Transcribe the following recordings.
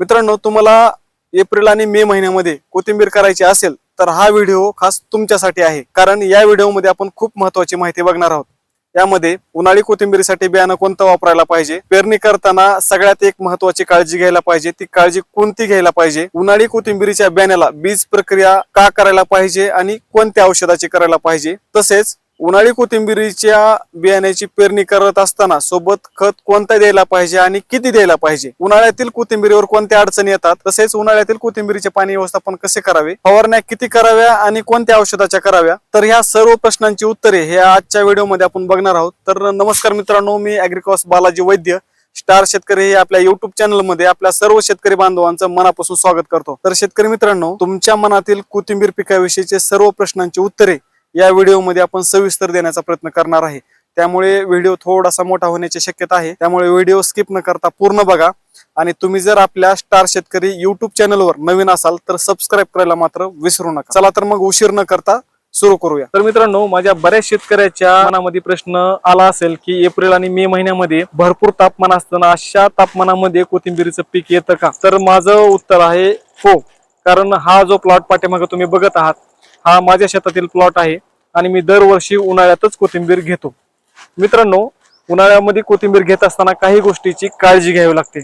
मित्रांनो तुम्हाला एप्रिल आणि मे महिन्यामध्ये कोथिंबीर करायची असेल तर हा व्हिडिओ खास तुमच्यासाठी आहे. कारण या व्हिडिओमध्ये आपण खूप महत्वाची माहिती बघणार आहोत. यामध्ये उन्हाळी कोथिंबीरीसाठी बियाणं कोणतं वापरायला पाहिजे? पेरणी करताना सगळ्यात एक महत्वाची काळजी घ्यायला पाहिजे. ती काळजी कोणती घ्यायला पाहिजे? उन्हाळी कोथिंबीरीच्या बियाण्याला बीज प्रक्रिया का करायला पाहिजे? आणि कोणत्या औषधाची करायला पाहिजे? तसेच उन्हाळी कोथिंबीरीच्या बियाण्याची पेरणी करत असताना सोबत खत कोणता द्यायला पाहिजे आणि किती द्यायला पाहिजे? उन्हाळ्यातील कोथिंबीरीवर कोणत्या अडचणी येतात? तसेच उन्हाळ्यातील कोथिंबीरीचे पाणी व्यवस्थापन कसे करावे? फवारण्या किती कराव्या आणि कोणत्या औषधाच्या कराव्या? तर ह्या सर्व प्रश्नांची उत्तरे हे आजच्या व्हिडिओमध्ये आपण बघणार आहोत. तर नमस्कार मित्रांनो मी अॅग्रिकॉस बालाजी वैद्य स्टार शेतकरी हे आपल्या युट्यूब चॅनलमध्ये आपल्या सर्व शेतकरी बांधवांचं मनापासून स्वागत करतो. तर शेतकरी मित्रांनो तुमच्या मनातील कोथिंबीर पिकाविषयीचे सर्व प्रश्नांची उत्तरे या व्हिडिओमध्ये आपण सविस्तर देण्याचा प्रयत्न करणार आहे. त्यामुळे व्हिडिओ थोडासा मोठा होण्याची शक्यता आहे. त्यामुळे व्हिडिओ स्किप न करता पूर्ण बघा. आणि तुम्ही जर आपल्या स्टार शेतकरी युट्यूब चॅनलवर नवीन असाल तर सबस्क्राईब करायला मात्र विसरू नका. चला तर मग उशीर न करता सुरू करूया. तर मित्रांनो माझ्या बऱ्याच शेतकऱ्याच्या मनामध्ये प्रश्न आला असेल की एप्रिल आणि मे महिन्यामध्ये भरपूर तापमान असताना अशा तापमानामध्ये कोथिंबीरीचं पीक येतं का? तर माझं उत्तर आहे हो. कारण हा जो प्लॉट पाठीमागे तुम्ही बघत आहात हा माझ्या शेतातील प्लॉट आहे आणि मी दरवर्षी उन्हाळ्यातच कोथिंबीर घेतो. मित्रांनो उन्हाळ्यामध्ये कोथिंबीर घेत असताना काही गोष्टीची काळजी घ्यावी लागते.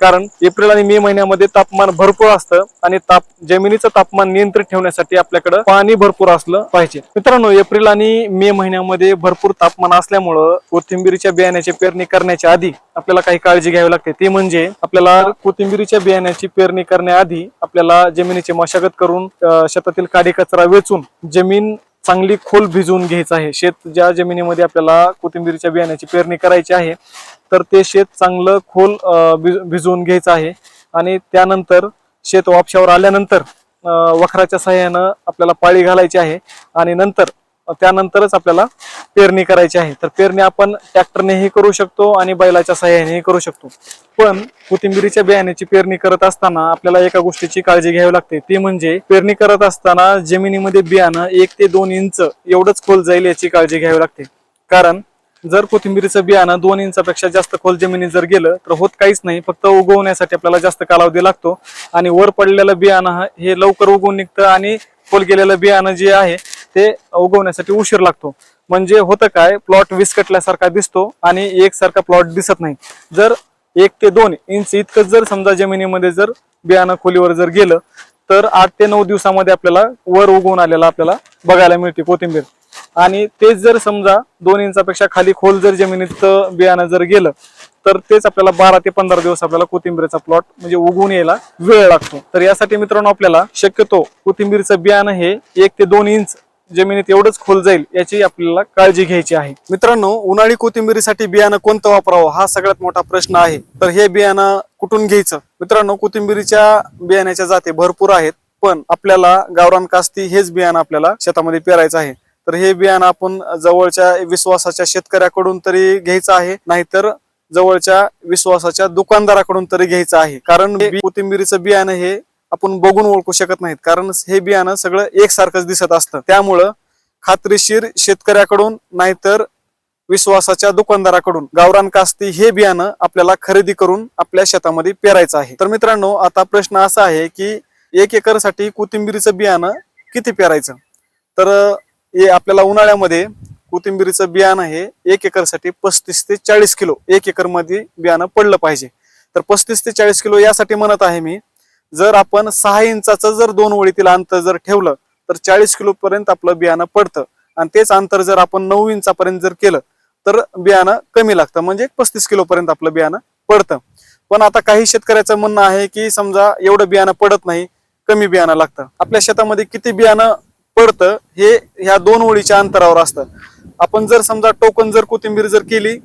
कारण एप्रिल आणि मे महिन्यामध्ये तापमान भरपूर असतं आणि ताप जमिनीचं तापमान नियंत्रित ठेवण्यासाठी आपल्याकडं पाणी भरपूर असलं पाहिजे. मित्रांनो एप्रिल आणि मे महिन्यामध्ये भरपूर तापमान असल्यामुळं कोथिंबीरीच्या बियाण्याची पेरणी करण्याच्या आधी आपल्याला काही काळजी घ्यावी लागते. ते म्हणजे आपल्याला कोथिंबीरीच्या बियाण्याची पेरणी करण्याआधी आपल्याला जमिनीची मशागत करून शेतातील काडी कचरा वेचून जमीन चांगली खोल भिजवून घ्यायचं आहे. शेत ज्या जमिनीमध्ये आपल्याला कोथिंबीरच्या बियाण्याची पेरणी करायची आहे तर ते शेत चांगलं खोल भिज- भिजवून घ्यायचं आहे. आणि त्यानंतर शेत वापशावर आल्यानंतर वखराच्या सहाय्यानं आपल्याला पाळी घालायची आहे. आणि नंतर त्यानंतरच आपल्याला पेरणी करायची आहे. तर पेरणी आपण ट्रॅक्टरनेही करू शकतो आणि बैलाच्या सहाय्यानेही करू शकतो. पण कोथिंबीरीच्या बियाण्याची पेरणी करत असताना आपल्याला एका गोष्टीची काळजी घ्यावी लागते. ती म्हणजे पेरणी करत असताना जमिनीमध्ये बियाणं एक ते दोन इंच एवढंच खोल जाईल याची काळजी घ्यावी लागते. कारण जर कोथिंबीरीचं बियाणं दोन इंचापेक्षा जास्त खोल जमिनीत जर गेलं तर होत काहीच नाही. फक्त उगवण्यासाठी आपल्याला जास्त कालावधी लागतो. आणि वर पडलेलं बियाणं हे लवकर उगवून निघतं आणि खोल गेलेलं बियाणं जे आहे ते उगवण्यासाठी उशीर लागतो. म्हणजे होतं काय प्लॉट विस्कटल्यासारखा दिसतो आणि एकसारखा प्लॉट दिसत नाही. जर एक ते दोन इंच इतकं जर समजा जमिनीमध्ये जर बियाणं खोलीवर जर गेलं तर आठ ते नऊ दिवसामध्ये आपल्याला वर उगवून आलेला आपल्याला बघायला मिळते कोथिंबीर. आणि तेच जर समजा दोन इंचापेक्षा खाली खोल जर जमिनीत बियाणं जर गेलं तर तेच आपल्याला बारा ते पंधरा दिवस आपल्याला कोथिंबीरचा प्लॉट म्हणजे उगवून यायला वेळ लागतो. तर यासाठी मित्रांनो आपल्याला शक्यतो कोथिंबीरचं बियाणं हे एक ते दोन इंच जमिनीत एवढंच खोल जाईल याची आपल्याला काळजी घ्यायची आहे. मित्रांनो उन्हाळी कोथिंबीरीसाठी बियाणं कोणतं वापरावं हा सगळ्यात मोठा प्रश्न आहे. तर हे बियाणं कुठून घ्यायचं? मित्रांनो कोथिंबीरीच्या बियाण्याच्या जाती भरपूर आहेत पण आपल्याला गावरान कास्ती हेच बियाणं आपल्याला शेतामध्ये पेरायचं आहे. तर हे बियाणं आपण जवळच्या विश्वासाच्या शेतकऱ्याकडून तरी घ्यायचं आहे नाहीतर जवळच्या विश्वासाच्या दुकानदाराकडून तरी घ्यायचं आहे. कारण बी- कोथिंबीरीचं बियाणं हे आपण बघून ओळखू शकत नाहीत. कारण हे बियाणं सगळं एकसारखंच दिसत असतं. त्यामुळं खात्रीशीर शेतकऱ्याकडून नाहीतर विश्वासाच्या दुकानदाराकडून गावरान कास्ती हे बियाणं आपल्याला खरेदी करून आपल्या शेतामध्ये पेरायचं आहे. तर मित्रांनो आता प्रश्न असा आहे की एक एकरसाठी कोथिंबीरीचं बियाणं किती पेरायचं? तर हे आपल्याला उन्हाळ्यामध्ये कोथिंबीरीचं बियाणं हे एक एकरसाठी पस्तीस ते चाळीस किलो एक एकरमध्ये बियाणं पडलं पाहिजे. तर पस्तीस ते चाळीस किलो यासाठी म्हणत आहे मी जर आपण सहा इंचाचं जर दोन ओळीतील अंतर जर ठेवलं तर चाळीस किलो पर्यंत आपलं बियाणं पडतं. आणि तेच अंतर जर आपण नऊ इंचापर्यंत जर केलं तर बियाणं कमी लागतं. म्हणजे पस्तीस किलो पर्यंत आपलं बियाणं पडतं. पण आता काही शेतकऱ्याचं म्हणणं आहे की समजा एवढं बियाणं पडत नाही कमी बियाणं लागतं. आपल्या शेतामध्ये किती बियाणं पडतं हे ह्या दोन ओळीच्या अंतरावर असतं. आपण जर समजा टोकन जर कोथिंबीर जर केली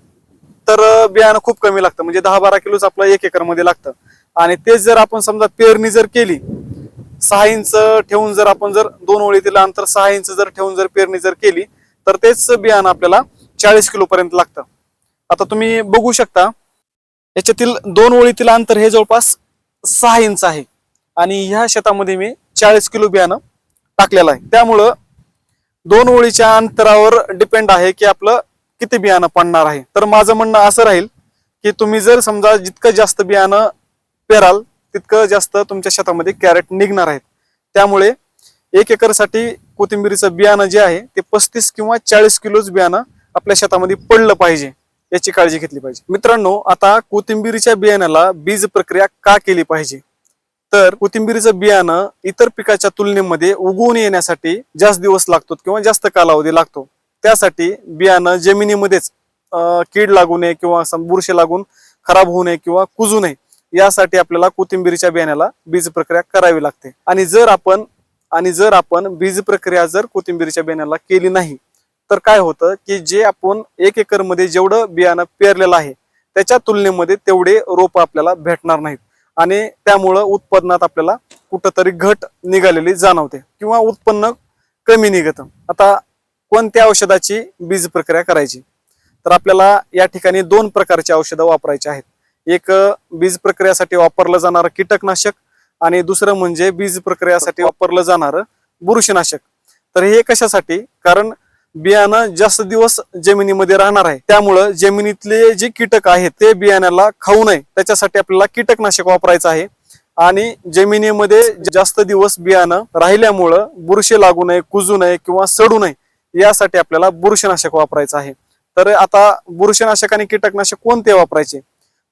तर बियाणं खूप कमी लागतं. म्हणजे दहा बारा किलोच आपलं एक एकरमध्ये लागतं. आणि तेच जर आपण समजा पेरणी जर केली सहा इंच ठेवून जर आपण जर दोन ओळीतील अंतर सहा इंच जर ठेवून जर पेरणी जर केली तर तेच बियाणं आपल्याला चाळीस किलो पर्यंत लागतं. आता तुम्ही बघू शकता याच्यातील दोन ओळीतील अंतर हे जवळपास सहा इंच आहे. आणि ह्या शेतामध्ये मी चाळीस किलो बियाणं टाकलेलं आहे. त्यामुळं दोन ओळीच्या अंतरावर डिपेंड आहे की आपलं किती बियाणं पडणार आहे. तर माझं म्हणणं असं राहील की तुम्ही जर समजा जितकं जास्त बियाणं पेराल तितकं जास्त तुमच्या शेतामध्ये कॅरेट निघणार आहेत. त्यामुळे एक एकरसाठी कोथिंबीरीचं बियाणं जे आहे ते पस्तीस किंवा चाळीस किलोच बियाणं आपल्या शेतामध्ये पडलं पाहिजे याची काळजी घेतली पाहिजे. मित्रांनो आता कोथिंबीरीच्या बियाण्याला बीज प्रक्रिया का केली पाहिजे? तर कोथिंबीरीचं बियाणं इतर पिकाच्या तुलनेमध्ये उगवून येण्यासाठी जास्त दिवस लागतो किंवा जास्त कालावधी लागतो. त्यासाठी बियाणं जमिनीमध्येच कीड लागू नये किंवा बुरशी लागून खराब होऊ नये किंवा कुजू नये. यासाठी आपल्याला कोथिंबीरीच्या बियाण्याला बीज प्रक्रिया करावी लागते. आणि जर आपण आणि जर आपण बीज प्रक्रिया जर कोथिंबीरीच्या बियाण्याला केली नाही तर काय होतं की जे आपण एक एकरमध्ये जेवढं बियाणं पेरलेलं आहे त्याच्या तुलनेमध्ये तेवढे रोप आपल्याला भेटणार नाहीत. आणि त्यामुळं उत्पादनात आपल्याला कुठंतरी घट निघालेली जाणवते किंवा उत्पन्न कमी निघतं. आता कोणत्या औषधाची बीज प्रक्रिया करायची? तर आपल्याला या ठिकाणी दोन प्रकारची औषधं वापरायची आहेत. एक बीज प्रक्रियासाठी वापरलं जाणारं कीटकनाशक आणि दुसरं म्हणजे बीज प्रक्रियासाठी वापरलं जाणारं बुरशीनाशक. तर हे कशासाठी? कारण बियाणं जास्त दिवस जमिनीमध्ये राहणार आहे. त्यामुळं जमिनीतले जे कीटक आहेत ते बियाण्याला खाऊ नये. त्याच्यासाठी आपल्याला कीटकनाशक वापरायचं आहे. आणि जमिनीमध्ये जास्त दिवस बियाणं राहिल्यामुळं बुरशी लागू नये कुजू नये किंवा सडू नये यासाठी आपल्याला बुरशीनाशक वापरायचं आहे. तर आता बुरशीनाशक आणि कीटकनाशक कोणते वापरायचे?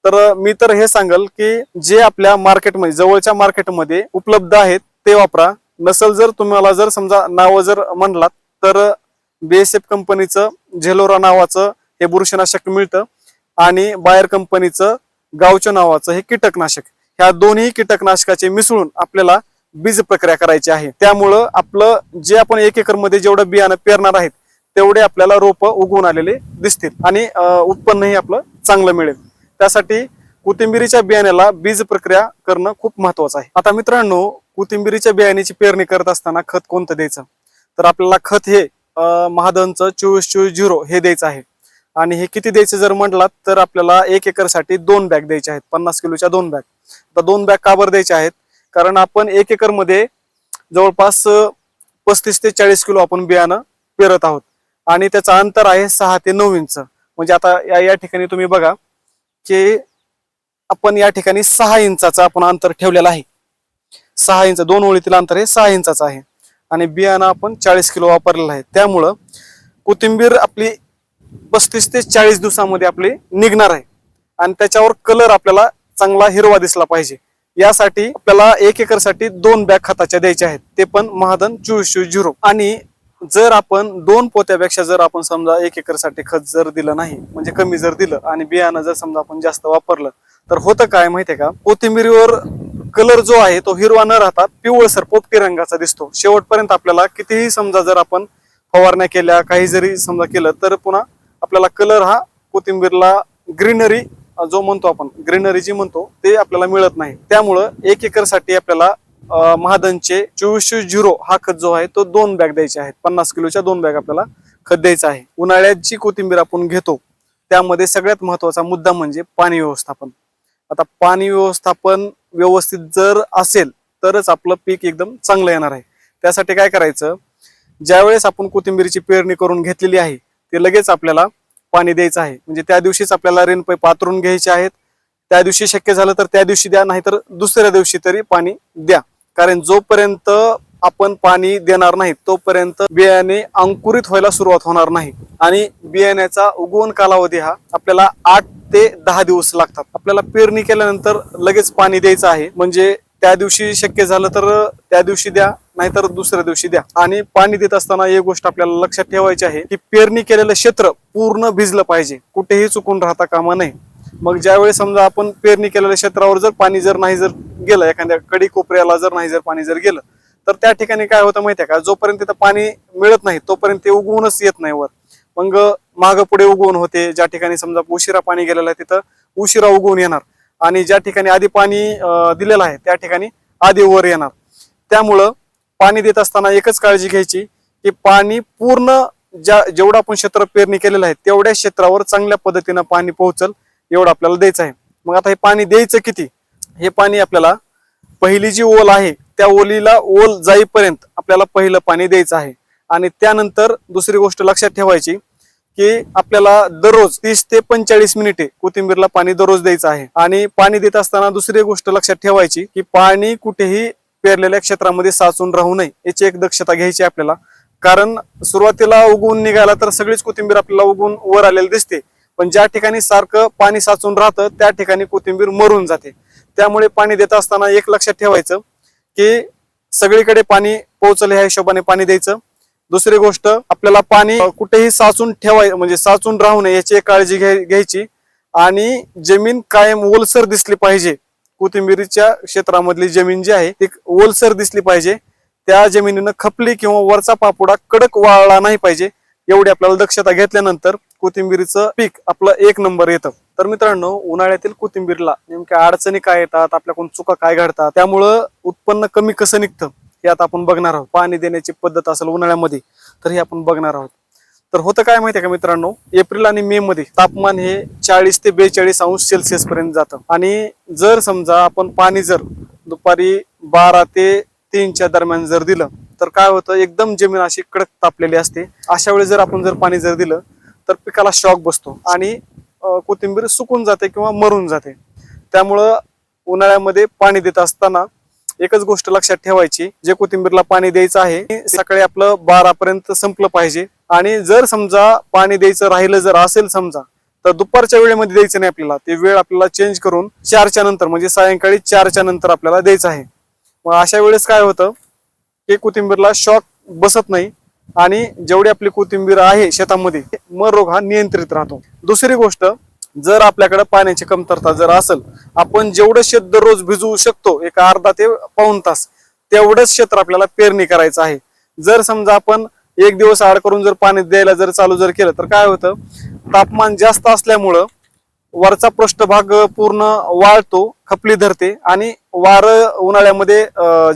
तर मी तर हे सांगल की जे आपल्या मार्केटमध्ये जवळच्या मार्केटमध्ये उपलब्ध आहेत ते वापरा. नसल जर तुम्हाला जर समजा नावं जर म्हणलात तर बीएसएफ कंपनीचं झेलोरा नावाचं हे बुरशीनाशक मिळतं आणि बायर कंपनीचं गावच्या नावाचं हे कीटकनाशक. ह्या दोन्ही कीटकनाशकाचे मिसळून आपल्याला बीज प्रक्रिया करायची आहे. त्यामुळं आपलं जे आपण एक एकरमध्ये जेवढं बियाणं पेरणार आहेत तेवढे आपल्याला रोप उगवून आलेले दिसतील आणि उत्पन्नही आपलं चांगलं मिळेल. त्यासाठी कोथिंबिरीच्या बियाण्याला बीज प्रक्रिया करणं खूप महत्वाचं आहे. आता मित्रांनो कोथिंबिरीच्या बियाण्याची पेरणी करत असताना खत कोणतं द्यायचं? तर आपल्याला खत हे महादनचं चोवीस चोवीस झिरो हे द्यायचं आहे. आणि हे किती द्यायचं जर म्हटलात तर आपल्याला एक एकरसाठी दोन बॅग द्यायचे आहेत. पन्नास किलोच्या दोन बॅग. आता दोन बॅग का बरं द्यायच्या आहेत? कारण आपण एक एकरमध्ये जवळपास पस्तीस ते चाळीस किलो आपण बियाणं पेरत आहोत. आणि त्याचं अंतर आहे सहा ते नऊ इंच. म्हणजे आता या या ठिकाणी तुम्ही बघा की आपण या ठिकाणी सहा इंचाचा आपण अंतर ठेवलेलं आहे. सहा इंच दोन ओळीतील अंतर हे सहा इंचाचं आहे. आणि बियाणं आपण चाळीस किलो वापरलेलं आहे. त्यामुळं कोथिंबीर आपली पस्तीस ते चाळीस दिवसामध्ये आपली निघणार आहे. आणि त्याच्यावर कलर आपल्याला चांगला हिरवा दिसला पाहिजे. यासाठी आपल्याला एक एकरसाठी दोन बॅग खताच्या द्यायच्या आहेत. ते पण महादन चोवीस चोवीस झिरो. आणि जर आपण दोन पोत्यापेक्षा जर आपण समजा एक एकरसाठी खत जर दिलं नाही म्हणजे कमी जर दिलं आणि बियाणं जर समजा आपण जास्त वापरलं तर होतं काय माहितीये का? कोथिंबीरीवर कलर जो आहे तो हिरवा न राहता पिवळसर पोपटी रंगाचा दिसतो. शेवटपर्यंत आपल्याला कितीही समजा जर आपण फवारण्या केल्या काही जरी समजा केलं तर पुन्हा आपल्याला कलर हा कोथिंबीरला ग्रीनरी जो म्हणतो आपण ग्रीनरी जी म्हणतो ते आपल्याला मिळत नाही. त्यामुळं एक एकरसाठी आपल्याला महादनचे चोवीसशे झिरो हा खत जो आहे तो दोन बॅग द्यायचे आहेत. पन्नास किलोच्या दोन बॅग आपल्याला खत द्यायचं आहे. उन्हाळ्यात जी कोथिंबीर आपण घेतो. त्यामध्ये सगळ्यात महत्त्वाचा मुद्दा म्हणजे पाणी व्यवस्थापन. आता पाणी व्यवस्थापन व्यवस्थित जर असेल तरच आपलं पीक एकदम चांगलं येणार आहे. त्यासाठी काय करायचं? ज्यावेळेस आपण कोथिंबीरीची पेरणी करून घेतलेली आहे ते लगेच आपल्याला पाणी द्यायचं आहे. म्हणजे त्या दिवशीच आपल्याला रेनपै पातरून घ्यायचे आहेत. त्या दिवशी शक्य झालं तर त्या दिवशी द्या नाहीतर दुसऱ्या दिवशी तरी पाणी द्या. कारण जोपर्यंत आपण पाणी देणार नाही तोपर्यंत बियाणे अंकुरित व्हायला सुरुवात होणार नाही. आणि बियाण्याचा उगवण कालावधी हा आपल्याला आठ ते दहा दिवस लागतात. आपल्याला पेरणी केल्यानंतर लगेच पाणी द्यायचं आहे. म्हणजे त्या दिवशी शक्य झालं तर त्या दिवशी द्या नाहीतर दुसऱ्या दिवशी द्या. आणि पाणी देत असताना एक गोष्ट आपल्याला लक्षात ठेवायची आहे की पेरणी केलेलं क्षेत्र पूर्ण भिजलं पाहिजे. कुठेही चुकून राहता कामा नये. मग ज्यावेळी समजा आपण पेरणी केलेल्या क्षेत्रावर जर पाणी जर नाही जर गेलं एखाद्या कडी कोपऱ्याला जर नाही जर पाणी जर गेलं तर त्या ठिकाणी काय होतं माहितीये का? जोपर्यंत तिथं पाणी मिळत नाही तोपर्यंत ते उगवूनच येत नाही वर. मग माग पुढे उगवून होते ज्या ठिकाणी समजा उशिरा पाणी गेलेलं आहे तिथं उशिरा उगवून येणार. आणि ज्या ठिकाणी आधी पाणी दिलेलं आहे त्या ठिकाणी आधी वर येणार. त्यामुळं पाणी देत असताना एकच काळजी घ्यायची की पाणी पूर्ण ज्या जेवढं आपण क्षेत्र पेरणी केलेलं आहे तेवढ्या क्षेत्रावर चांगल्या पद्धतीनं पाणी पोहोचल एवढं आपल्याला द्यायचं आहे. मग आता हे पाणी द्यायचं किती? हे पाणी आपल्याला पहिली जी ओल आहे त्या ओलीला ओल जाईपर्यंत आपल्याला पहिलं पाणी द्यायचं आहे. आणि त्यानंतर दुसरी गोष्ट लक्षात ठेवायची की आपल्याला दररोज तीस ते पंचेचाळीस मिनिटे कोथिंबीरला पाणी दररोज द्यायचं आहे. आणि पाणी देत असताना दुसरी गोष्ट लक्षात ठेवायची की पाणी कुठेही पेरलेल्या क्षेत्रामध्ये साचून राहू नये याची एक दक्षता घ्यायची आपल्याला. कारण सुरुवातीला उगवून निघाला तर सगळीच कोथिंबीर आपल्याला उगवून वर आलेली दिसते. पण ज्या ठिकाणी सारखं पाणी साचून राहतं त्या ठिकाणी कोथिंबीर मरून जाते. त्यामुळे पाणी देत असताना एक लक्षात ठेवायचं की सगळीकडे पाणी पोहोचले ह्या हिशोबाने पाणी द्यायचं. दुसरी गोष्ट आपल्याला पाणी कुठेही साचून ठेवाय म्हणजे साचून राहू नये याची काळजी घ्याय- घ्यायची. आणि जमीन कायम ओलसर दिसली पाहिजे. कोथिंबीरीच्या क्षेत्रामधली जमीन जी आहे ती ओलसर दिसली पाहिजे. त्या जमिनीनं खपली किंवा वरचा पापुडा कडक वाळला नाही पाहिजे. एवढी आपल्याला दक्षता घेतल्यानंतर कोथिंबीरीचं पीक आपलं एक नंबर येतं. तर मित्रांनो उन्हाळ्यातील कोथिंबीरला नेमक्या अडचणी काय येतात आपल्याकडून चुका काय घडतात त्यामुळं उत्पन्न कमी कसं निघतं हे आता आपण बघणार आहोत. पाणी देण्याची पद्धत असेल उन्हाळ्यामध्ये तर हे आपण बघणार आहोत. तर होतं काय माहितीये का मित्रांनो एप्रिल आणि मे मध्ये तापमान हे चाळीस ते बेचाळीस अंश सेल्सिअस पर्यंत जातं. आणि जर समजा आपण पाणी जर दुपारी बारा ते तीनच्या दरम्यान जर दिलं तर काय होतं एकदम जमीन अशी कडक तापलेली असते. अशा वेळी जर आपण जर पाणी जर दिलं तर पिकाला शॉक बसतो आणि कोथिंबीर सुकून जाते किंवा मरून जाते. त्यामुळं उन्हाळ्यामध्ये पाणी देत असताना एकच गोष्ट लक्षात ठेवायची जे कोथिंबीरला पाणी द्यायचं आहे सकाळी आपलं बारा पर्यंत संपलं पाहिजे. आणि जर समजा पाणी द्यायचं राहिलं जर असेल समजा तर दुपारच्या वेळेमध्ये द्यायचं नाही आपल्याला. ते वेळ आपल्याला चेंज करून चारच्या नंतर म्हणजे सायंकाळी चारच्या नंतर आपल्याला द्यायचं आहे. मग अशा वेळेस काय होतं की कोथिंबीरला शॉक बसत नाही आणि जेवढी आपली कोथिंबीर आहे शेतामध्ये मर रोग हा नियंत्रित राहतो. दुसरी गोष्ट जर आपल्याकडे पाण्याची कमतरता जर असेल आपण जेवढं शेत दररोज भिजवू शकतो एक अर्धा ते पाऊन तास तेवढंच क्षेत्र आपल्याला पेरणी करायचं आहे. जर समजा आपण एक दिवस आड करून जर पाणी द्यायला जर चालू जर केलं तर काय होतं? तापमान जास्त असल्यामुळं वरचा पृष्ठभाग पूर्ण वाळतो खपली धरते आणि वार उन्हाळ्यामध्ये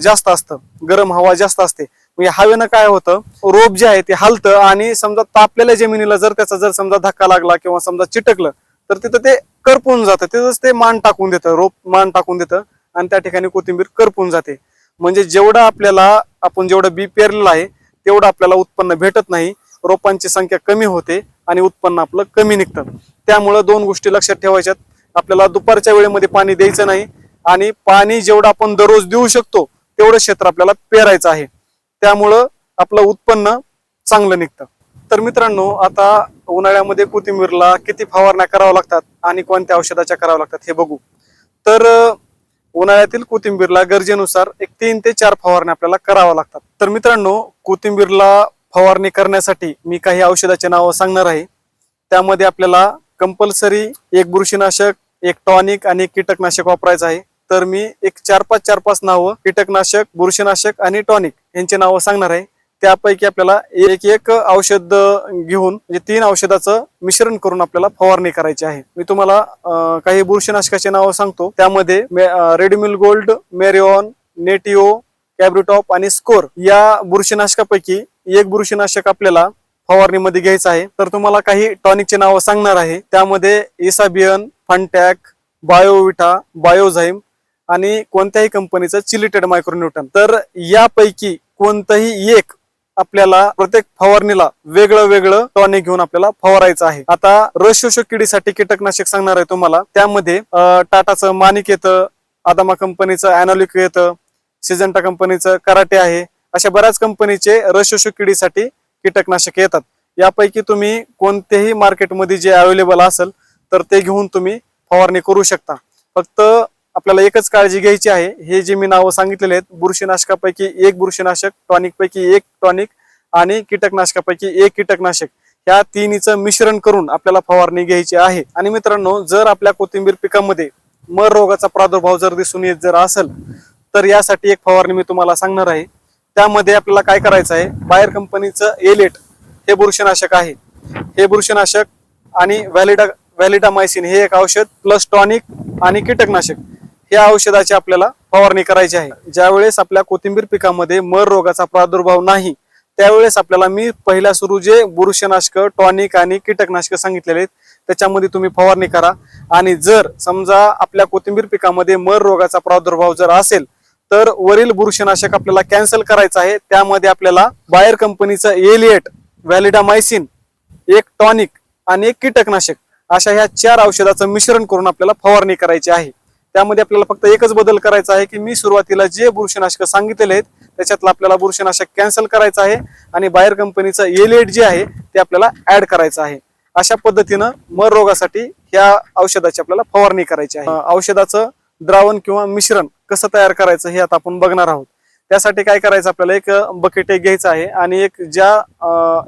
जास्त असतं. गरम हवा जास्त असते. म्हणजे हवेनं काय होतं रोप जे आहे ते हलतं आणि समजा तापलेल्या जमिनीला जर त्याचा जर समजा धक्का लागला किंवा समजा चिटकलं तर तिथं ते करपून जातं. तिथंच ते मान टाकून देतं रोप मान टाकून देतं आणि त्या ठिकाणी कोथिंबीर करपून जाते. म्हणजे जेवढं आपल्याला आपण जेवढं बी पेरलेलं आहे तेवढं आपल्याला उत्पन्न भेटत नाही. रोपांची संख्या कमी होते आणि उत्पन्न आपलं कमी निघतं. त्यामुळं दोन गोष्टी लक्षात ठेवायच्यात. आपल्याला दुपारच्या वेळेमध्ये पाणी द्यायचं नाही आणि पाणी जेवढं आपण दररोज देऊ शकतो तेवढं क्षेत्र आपल्याला पेरायचं आहे. त्यामुळं आपलं उत्पन्न चांगलं निघतं. तर मित्रांनो आता उन्हाळ्यामध्ये कोथिंबीरला किती फवारण्या कराव्या लागतात आणि कोणत्या औषधाच्या कराव्या लागतात हे बघू. तर उन्हाळ्यातील कोथिंबीरला गरजेनुसार एक तीन ते चार फवारण्या आपल्याला कराव्या लागतात. तर मित्रांनो कोथिंबीरला फवारणी करण्यासाठी मी काही औषधाचे नावं सांगणार आहे. त्यामध्ये आपल्याला कंपल्सरी एक बुरशीनाशक एक टॉनिक आणि कीटकनाशक वापरायचं आहे. तर मी एक चार पाच चार पाच नावं कीटकनाशक बुरशीनाशक आणि टॉनिक यांची नावं सांगणार आहे. त्यापैकी आपल्याला एक एक औषध घेऊन म्हणजे तीन औषधाचं मिश्रण करून आपल्याला फवारणी करायची आहे. मी तुम्हाला काही बुरशीनाशकाचे नावं सांगतो. त्यामध्ये रेडमिल गोल्ड मेरिओन नेटिओ कॅब्रिटॉप आणि स्कोर या बुरशीनाशकापैकी एक बुरशीनाशक आपल्याला फवारणीमध्ये घ्यायचं आहे. तर तुम्हाला काही टॉनिकची नावं सांगणार आहे. त्यामध्ये इसाबियन फनटॅक बायोविटा बायोझाईम आणि कोणत्याही कंपनीचं चिलिटेड मायक्रोन्यूटन. तर यापैकी कोणतंही एक आपल्याला प्रत्येक फवारणीला वेगळं वेगळं टॉनिक घेऊन आपल्याला फवारायचं आहे. आता रस शोषक किडीसाठी कीटकनाशक सांगणार आहे तुम्हाला. त्यामध्ये टाटाचं मानिक येतं आदामा कंपनीचं अॅनोलिक येतं सिजंटा कंपनीचं कराटे आहे अशा बऱ्याच कंपनीचे रस किडीसाठी कीटकनाशक येतात. यापैकी तुम्ही कोणतेही मार्केटमध्ये जे अवेलेबल असेल तर ते घेऊन तुम्ही फवारणी करू शकता. फक्त आपल्याला एकच काळजी घ्यायची आहे. हे जे मी नावं सांगितलेले आहेत बुरशीनाशकापैकी एक बुरशीनाशक टॉनिकपैकी एक टॉनिक आणि कीटकनाशकापैकी एक कीटकनाशक. ह्या तिन्हीचं मिश्रण करून आपल्याला फवारणी घ्यायची आहे. आणि मित्रांनो जर आपल्या कोथिंबीर पिकामध्ये मर रोगाचा प्रादुर्भाव जर दिसून येत जर असेल तर यासाठी एक फवारणी मी तुम्हाला सांगणार आहे. त्यामध्ये आपल्याला काय करायचं आहे? बायर कंपनीचं एलेट हे बुरशीनाशक आहे. हे बुरशीनाशक आणि व्हॅलिडा व्हॅलिडामायसिन हे एक औषध प्लस टॉनिक आणि कीटकनाशक या औषधाची आपल्याला फवारणी करायची आहे. ज्यावेळेस आपल्या कोथिंबीर पिकामध्ये मर रोगाचा प्रादुर्भाव नाही त्यावेळेस आपल्याला मी पहिल्या सुरू जे बुरशनाशक टॉनिक आणि कीटकनाशक सांगितलेले आहेत त्याच्यामध्ये तुम्ही फवारणी करा. आणि जर समजा आपल्या कोथिंबीर पिकामध्ये मर रोगाचा प्रादुर्भाव जर असेल तर वरील बुरशीनाशक आपल्याला कॅन्सल करायचं आहे. त्यामध्ये आपल्याला बायर कंपनीचं एलिएट व्हॅलिडामायसिन एक टॉनिक आणि एक कीटकनाशक अशा ह्या चार औषधाचं मिश्रण करून आपल्याला फवारणी करायची आहे. त्यामध्ये आपल्याला फक्त एकच बदल करायचा आहे की मी सुरुवातीला जे बुरशीनाशक सांगितलेले आहेत त्याच्यातलं आपल्याला बुरशीनाशक कॅन्सल करायचं आहे आणि बाहेर कंपनीचं एलिएट जे आहे ते आपल्याला ऍड करायचं आहे. अशा पद्धतीनं मर रोगासाठी ह्या औषधाची आपल्याला फवारणी करायची आहे. औषधाचं द्रावण किंवा मिश्रण कसं तयार करायचं हे आता आपण बघणार आहोत. त्यासाठी काय करायचं आपल्याला एक बकेट एक घ्यायचं आहे आणि एक ज्या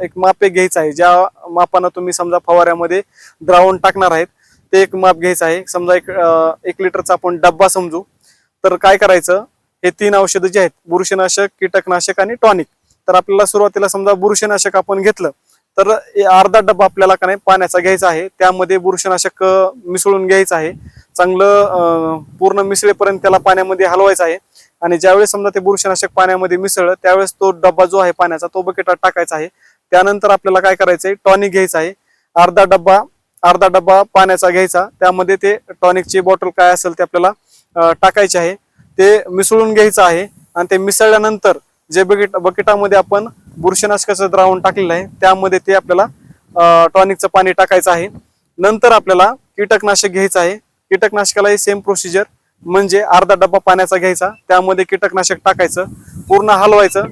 एक माप एक घ्यायचं आहे. ज्या मापानं तुम्ही समजा फवाऱ्यामध्ये द्रावण टाकणार आहेत ते एक माप घ्यायचं आहे. समजा एक एक लिटरचा आपण डब्बा समजू. तर काय करायचं हे तीन औषधं जे आहेत बुरशीनाशक कीटकनाशक आणि टॉनिक. तर आपल्याला सुरुवातीला समजा बुरशीनाशक आपण घेतलं तर अर्धा डब्बा आपल्याला का नाही पाण्याचा घ्यायचा आहे. त्यामध्ये बुरशीनाशक मिसळून घ्यायचं आहे. चांगलं पूर्ण मिसळेपर्यंत त्याला पाण्यामध्ये हलवायचं आहे. आणि ज्यावेळेस समजा ते बुरशीनाशक पाण्यामध्ये मिसळलं त्यावेळेस तो डब्बा जो आहे पाण्याचा तो बकेटात टाकायचा आहे. त्यानंतर आपल्याला काय करायचंय? टॉनिक घ्यायचं आहे. अर्धा डब्बा अर्धा डब्बा पाण्याचा घ्यायचा. त्यामध्ये ते टॉनिकची बॉटल काय असेल ते आपल्याला टाकायची टाकायचे आहे. ते मिसळून घ्यायचं आहे. आणि ते मिसळल्यानंतर जे बकेट बकेटामध्ये आपण बुरशीनाशकाचं द्रावण टाकलेलं आहे. त्यामध्ये ते आपल्याला टॉनिकचं पाणी टाकायचं आहे. नंतर आपल्याला कीटकनाशक घ्यायचं आहे. कीटकनाशकालाही सेम प्रोसिजर म्हणजे अर्धा डब्बा पाण्याचा घ्यायचा. त्यामध्ये कीटकनाशक टाकायचं पूर्ण हलवायचं.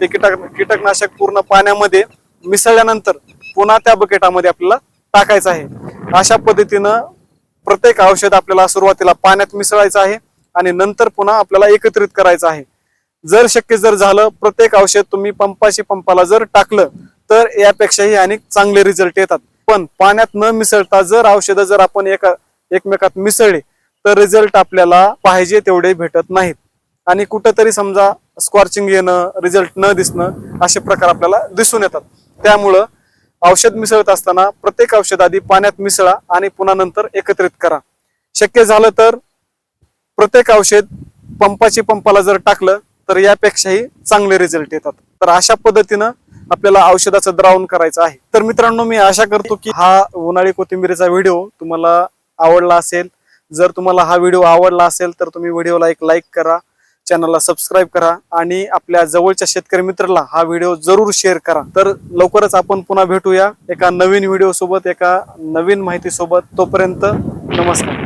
ते कीटक कीटकनाशक पूर्ण पाण्यामध्ये मिसळल्यानंतर पुन्हा त्या बकेटामध्ये आपल्याला टाकायचं आहे. अशा पद्धतीनं प्रत्येक औषध आपल्याला सुरुवातीला पाण्यात मिसळायचं आहे आणि नंतर पुन्हा आपल्याला एकत्रित करायचं आहे. जर शक्य जर झालं प्रत्येक औषध तुम्ही पंपाशी पंपाला जर टाकलं तर यापेक्षाही अनेक चांगले रिझल्ट येतात. पण पाण्यात न मिसळता जर औषधं जर आपण एका एकमेकात मिसळले तर रिझल्ट आपल्याला पाहिजे तेवढे भेटत नाहीत. आणि कुठंतरी समजा स्कॉर्चिंग येणं रिझल्ट न दिसणं असे प्रकार आपल्याला दिसून येतात. त्यामुळं औषध मिसळत असताना प्रत्येक औषध आधी पाण्यात मिसळा आणि पुन्हा नंतर एकत्रित करा. शक्य झालं तर प्रत्येक औषध पंपाची पंपाला जर टाकलं तर यापेक्षाही चांगले रिझल्ट येतात. तर अशा पद्धतीनं आपल्याला औषधाचं द्रावण करायचं आहे. तर मित्रांनो मी आशा करतो की हा उन्हाळी कोथिंबीरीचा व्हिडिओ तुम्हाला आवडला असेल. जर तुम्हाला हा व्हिडिओ आवडला असेल तर तुम्ही व्हिडिओला एक लाईक करा चॅनलला सबस्क्राईब करा आणि आपल्या जवळच्या शेतकरी मित्राला हा व्हिडिओ जरूर शेअर करा. तर लवकरच आपण पुन्हा भेटूया एका नवीन व्हिडिओ सोबत एका नवीन माहिती सोबत तोपर्यंत नमस्कार.